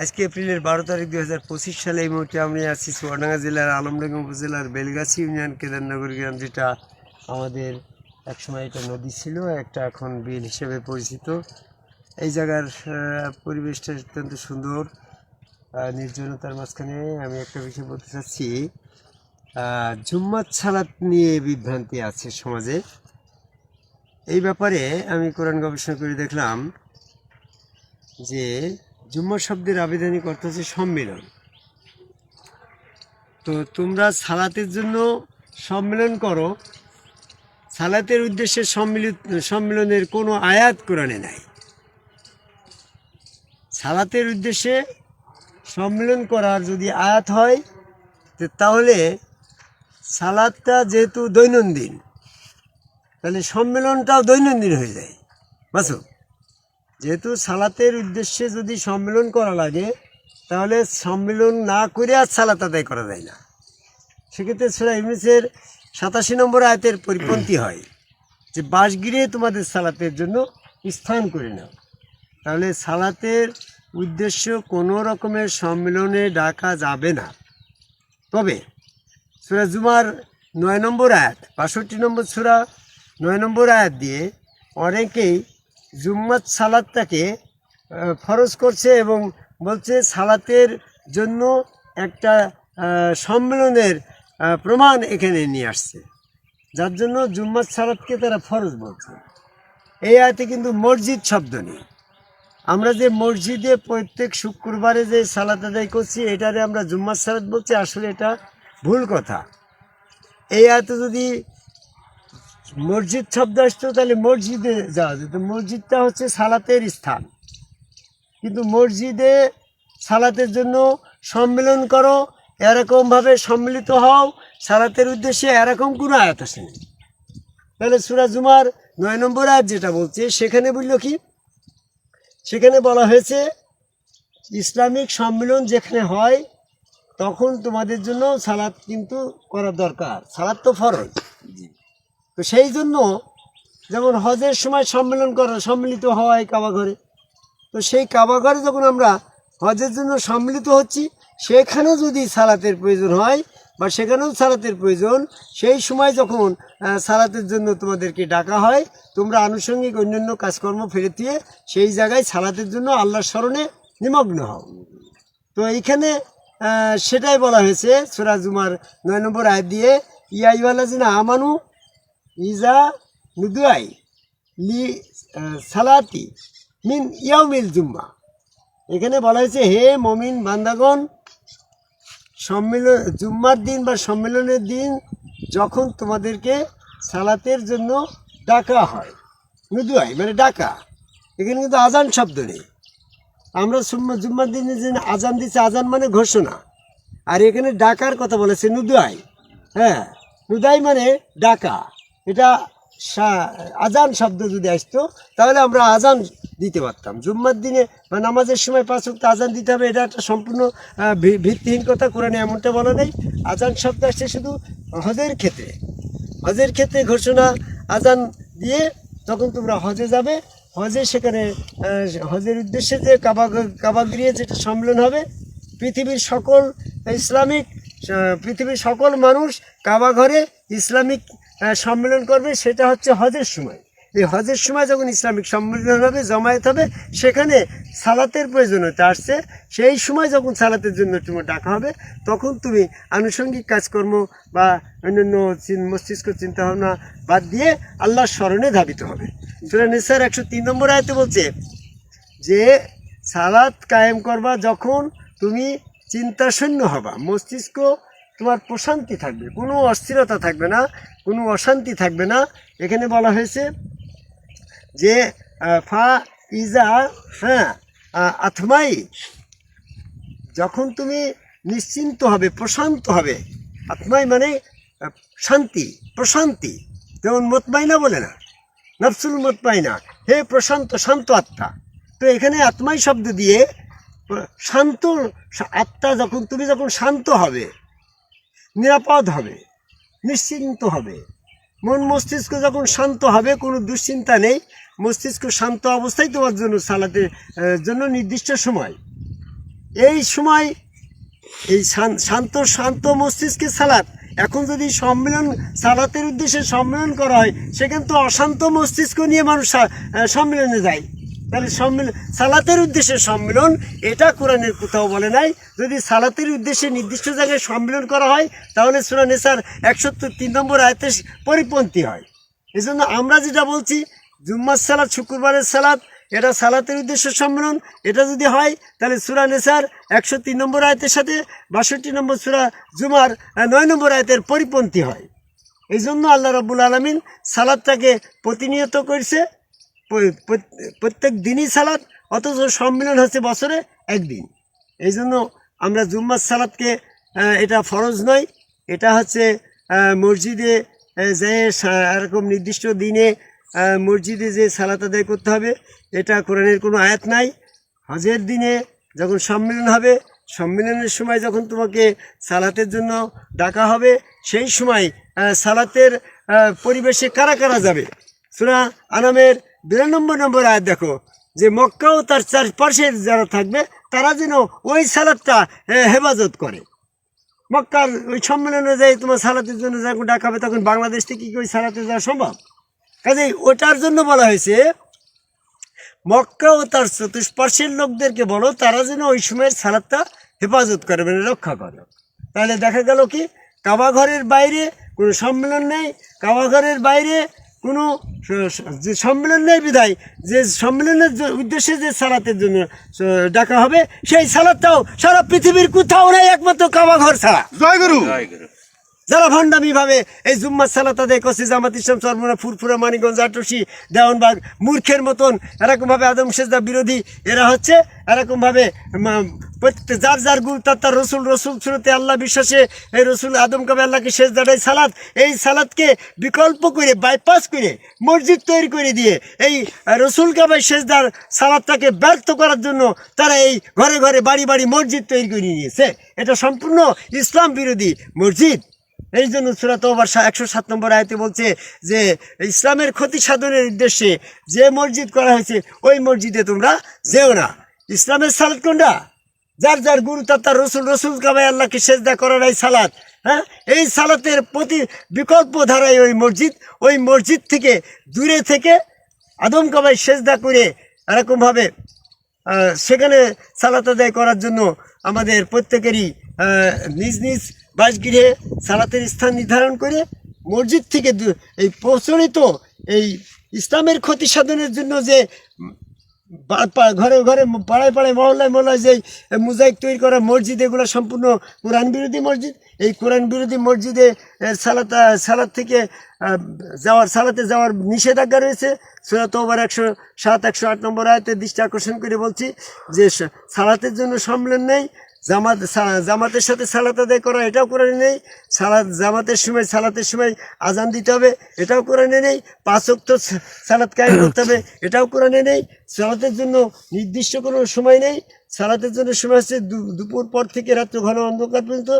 আজকে এপ্রিলের বারো তারিখ দুই হাজার পঁচিশ সালে এই মুহূর্তে আমি আছি চুয়াডাঙ্গা জেলার আলমডাঙ্গা উপজেলার বেলগাছি ইউনিয়ন কেদারনগর গ্রাম যেটা আমাদের একসময় এটা নদী ছিল একটা এখন বিল হিসেবে পরিচিত। এই জায়গার পরিবেশটা অত্যন্ত সুন্দর। নির্জনতার মাঝখানে আমি একটা বিষয় বলতে চাচ্ছি আহ, জুম্মাত সালাত নিয়ে বিভ্রান্তি আছে সমাজে। এই ব্যাপারে আমি কোরআন গবেষণা করে দেখলাম যে জুম্মা শব্দের আবেদনিক অর্থ হচ্ছে সম্মেলন। তো তোমরা সালাতের জন্য সম্মেলন করো। সালাতের উদ্দেশ্যে সম্মিলিত, সম্মেলনের কোনো আয়াত কোরআনে নাই। সালাতের উদ্দেশ্যে সম্মেলন করার যদি আয়াত হয় তাহলে সালাদটা যেহেতু দৈনন্দিন, তাহলে সম্মেলনটাও দৈনন্দিন হয়ে যায়। বাসো? যেহেতু সালাতের উদ্দেশ্যে যদি সম্মেলন করা লাগে, তাহলে সম্মেলন না করে আর সালাত আদায় করা যায় না। সেক্ষেত্রে সুরা ইউনিসের সাতাশি নম্বর আয়তের পরিপন্থী হয় যে বাসগিরে তোমাদের সালাতের জন্য স্থান করে নাও। তাহলে সালাতের উদ্দেশ্য কোনো রকমের সম্মেলনে ডাকা যাবে না। তবে সুরা জুমার নয় নম্বর আয়াত, বাষট্টি নম্বর সুরা নয় নম্বর আয়াত দিয়ে অনেকেই জুম্মাত সালাদটাকে ফরজ করছে এবং বলছে সালাতের জন্য একটা সম্মেলনের প্রমাণ এখানে নিয়ে আসছে। যার জন্য জুম্মাত সালাদকে তারা ফরজ বলছে। এই আয়তে কিন্তু মসজিদ শব্দ নেই। আমরা যে মসজিদে প্রত্যেক শুক্রবারে যে সালাত আদায় করছি, এটারে আমরা জুম্মাত সালাত বলছি, আসলে এটা ভুল কথা। এই আয়তে যদি মসজিদ শব্দ আসতো, তাহলে মসজিদে যাওয়া যেত। মসজিদটা হচ্ছে সালাতের স্থান। কিন্তু মসজিদে সালাতের জন্য সম্মেলন করো, এরকমভাবে সম্মিলিত হও, সালাতের উদ্দেশ্যে এরকম কোনো আয়াত আসেনি। তাহলে সুরাজুমার নয় নম্বর আয়াত যেটা বলছে, সেখানে বলল কি? সেখানে বলা হয়েছে, ইসলামিক সম্মেলন যেখানে হয়, তখন তোমাদের জন্য সালাদ কিন্তু করা দরকার। সালাদ তো ফরজ। তো সেই জন্য যেমন হজের সময় সম্মেলন করা, সম্মিলিত হওয়ায় কাবা ঘরে, তো সেই কাবা ঘরে যখন আমরা হজের জন্য সম্মিলিত হচ্ছি, সেখানেও যদি সালাতের প্রয়োজন হয় বা সেখানেও সালাতের প্রয়োজন, সেই সময় যখন সালাতের জন্য তোমাদেরকে ডাকা হয়, তোমরা আনুষঙ্গিক অন্যান্য কাজকর্ম ফেরত দিয়ে সেই জায়গায় সালাতের জন্য আল্লাহর স্মরণে নিমগ্ন হও। তো এইখানে সেটাই বলা হয়েছে সুরাজুমার নয় নম্বর আয় দিয়ে ইয়াইওয়ালা ইয়াইওয়ালাজিনা আমানু ইজা নুদুয়াই লি সালাতি মিন ইয়াউমিল জুম্মা। এখানে বলা হয়েছে, হে মমিন বান্দাগণ সম্মেলন জুম্মার দিন বা সম্মেলনের দিন যখন তোমাদেরকে সালাতের জন্য ডাকা হয়। নুদুয়াই মানে ডাকা। এখানে কিন্তু আজান শব্দ নেই। আমরা জুম্মার দিনে যে আজান দিচ্ছে আজান মানে ঘোষণা। আর এখানে ডাকার কথা বলেছে নুদাই হ্যাঁ নুদাই মানে ডাকা। এটা আজান শব্দ যদি আসতো, তাহলে আমরা আজান দিতে পারতাম। জুম্মার দিনে বা নামাজের সময় পাঁচ ওয়াক্ত আজান দিতে হবে, এটা একটা সম্পূর্ণ ভিত্তিহীন কথা, কোরআনে এমনটা বলা নেই। আজান শব্দ আসছে শুধু হজের ক্ষেত্রে। হজের ক্ষেত্রে ঘোষণা, আজান দিয়ে তখন তোমরা হজে যাবে। হজে সেখানে হজের উদ্দেশ্যে যে কাবা কাবাগৃহে যেটা সম্মেলন হবে, পৃথিবীর সকল ইসলামিক পৃথিবীর সকল মানুষ কাবা ঘরে ইসলামিক সম্মেলন করবে, সেটা হচ্ছে হজের সময়। এই হজের সময় যখন ইসলামিক সম্মেলন হবে, জমায়েত হবে, সেখানে সালাতের প্রয়োজনীয়তা আসছে। সেই সময় যখন সালাতের জন্য তোমার ডাকা হবে, তখন তুমি আনুষঙ্গিক কাজকর্ম বা অন্যান্য মস্তিষ্ক চিন্তাভাবনা বাদ দিয়ে আল্লাহর স্মরণে ধাবিত হবে। সুরা নিসার একশো তিন নম্বর আয়তে বলছে, যে সালাত কায়েম করবা যখন তুমি চিন্তাশূন্য হবা, মস্তিষ্ক তোমার প্রশান্তি থাকবে, কোনো অস্থিরতা থাকবে না, কোনো অশান্তি থাকবে না। এখানে বলা হয়েছে যে ফা, ইজা হ্যাঁ আথমাই যখন তুমি নিশ্চিন্ত হবে, প্রশান্ত হবে, আত্মাই মানে শান্তি, প্রশান্তি। যেমন মতমাইনা বলে না, নফসুল মতমাইনা, হে প্রশান্ত, শান্ত আত্মা। তো এখানে আত্মাই শব্দ দিয়ে, শান্ত, আত্মা যখন, তুমি যখন শান্ত হবে নিরাপদ হবে, নিশ্চিন্ত হবে। মন মস্তিষ্ক যখন শান্ত হবে, কোনো দুশ্চিন্তা নেই। মস্তিষ্ক শান্ত অবস্থায় তোমার জন্য সালাতে জন্য নির্দিষ্ট সময়। এই সময়, এই শান্ত শান্ত মস্তিষ্কে সালাত। এখন যদি সম্মেলন, সালাতের উদ্দেশ্যে সম্মেলন করা হয়, সেখানে তো অশান্ত মস্তিষ্ক নিয়ে মানুষ সম্মেলনে যায়। তাহলে সম্মেলন সালাতের উদ্দেশ্যে সম্মেলন, এটা কোরআনের কোথাও বলে নাই। যদি সালাতের উদ্দেশ্যে নির্দিষ্ট জায়গায় সম্মেলন করা হয়, তাহলে সুরা নেসার একশো তিন নম্বর আয়তে পরিপন্থী হয়। এই জন্য আমরা যেটা বলছি, জুম্মার সালাদ শুক্রবারের সালাদ এটা সালাতের উদ্দেশ্য সম্মেলন, এটা যদি হয়, তাহলে সুরা নেসার একশো তিন নম্বর আয়তের সাথে বাষট্টি নম্বর সুরা জুমার নয় নম্বর আয়তের পরিপন্থী হয়। এই জন্য আল্লাহ রব্বুল আলমিন সালাদটাকে প্রতিনিয়ত করছে। প্রত্যেক দিনই সালাদ অথচ সম্মেলন হচ্ছে বছরে একদিন। এই জন্য আমরা জুম্মার সালাদকে এটা ফরজ নয়। এটা হচ্ছে মসজিদে যে এরকম নির্দিষ্ট দিনে মসজিদে যে সালাত আদায় করতে হবে, এটা কোরআনের কোনো আয়াত নাই। হজের দিনে যখন সম্মেলন হবে, সম্মেলনের সময় যখন তোমাকে সালাতের জন্য ডাকা হবে, সেই সময় সালাতের পরিবেশে কারা কারা যাবে? সুরা আনামের বিরানব্বই নম্বর আয়াত দেখো, যে মক্কা ও তার চারপাশে যারা থাকবে, তারা যেন ওই সালাদটা হেফাজত করে। মক্কার ওই সম্মেলনে যাই তোমার সালাতের জন্য যখন ডাকা হবে, তখন বাংলাদেশ থেকে কি ওই সালাতে যাওয়া সম্ভব? কাজেই ওটার জন্য বলা হয়েছে, মক্কা ও তার চতুষ্পার্শ্বের লোকদেরকে বলো, তারা যেন ওই সময়ের সালাদটা হেফাজত করে মানে রক্ষা করে। তাহলে দেখা গেল কি, কাবা ঘরের বাইরে কোনো সম্মেলন নেই, কাবা ঘরের বাইরে কোনো যে সম্মেলন নেই বিধায় যে সম্মেলনের যে উদ্দেশ্যে যে সালাতের জন্য ডাকা হবে সেই সালাদটাও সারা পৃথিবীর কোথাও নেই একমাত্র কাবা ঘর ছাড়া জয় গুরু। যারা ভণ্ডামি ভাবে এই জুম্মার সালাত আদায় করছে জামাত ইসলাম সরমনা ফুরফুরা মানিগঞ্জ আটরসি দেওয়ানবাগ মূর্খের মতন এরকমভাবে আদম সেজদা বিরোধী এরা হচ্ছে এরকমভাবে প্রত্যেক যার যার গুরু তার তার রসুল রসুল শুরুতে আল্লাহ বিশ্বাসে, এই রসুল আদম কাবে আল্লাহকে শেষ দাঁড়াই সালাদ এই সালাদকে বিকল্প করে বাইপাস করে, মসজিদ তৈরি করে দিয়ে, এই রসুল কাবাই শেষদার সালাদটাকে ব্যর্থ করার জন্য তারা এই ঘরে ঘরে বাড়ি বাড়ি মসজিদ তৈরি করে নিয়েছে এটা সম্পূর্ণ ইসলাম বিরোধী মসজিদ। এই জন্য সুরাত একশো সাত নম্বর আয়তে বলছে যে, ইসলামের ক্ষতি সাধনের উদ্দেশ্যে যে মসজিদ করা হয়েছে, ওই মসজিদে তোমরা যেও না। ইসলামের সালাদ কোনটা? যার যার গুরু তার রসুল রসুল কাবাই আল্লাহকে সেজদা করার এই সালাদ হ্যাঁ? এই সালাতের প্রতি বিকল্প ধারায় ওই মসজিদ ওই মসজিদ থেকে দূরে থেকে আদম কাবাই সেজদা করে এরকমভাবে সেখানে সালাত আদায় করার জন্য আমাদের প্রত্যেকেরই নিজ নিজ বাসগৃহে সালাতের স্থান নির্ধারণ করে মসজিদ থেকে এই প্রচলিত এই ইসলামের ক্ষতি সাধনের জন্য যে ঘরে ঘরে পাড়ায় পাড়ায়, মহল্লায় মহল্লায় যে মোজাইক তৈরি করা মসজিদ, এগুলো সম্পূর্ণ কোরআন বিরোধী মসজিদ। এই কোরআন বিরোধী মসজিদে সালাত সালাত থেকে যাওয়ার, সালাতে যাওয়ার নিষেধাজ্ঞা রয়েছে। সুরাত ওভার একশো সাত, একশো আট নম্বর আয়তে দৃষ্টি আকর্ষণ করে বলছি যে সালাতের জন্য সম্মেলন নেই জামাত জামাতের সাথে সালাত আদায় করা, এটাও কোরআনে নেই। সালাত জামাতের সময়, সালাতের সময় আজান দিতে হবে, এটাও কোরআনে নেই পাঁচ তো সালাত কায়ে করতে হবে, এটাও কোরআনে নেই সালাতের জন্য নির্দিষ্ট কোনো সময় নেই। সালাতের জন্য সময় হচ্ছে দুপুর পর থেকে রাত্র ঘন অন্ধকার পর্যন্ত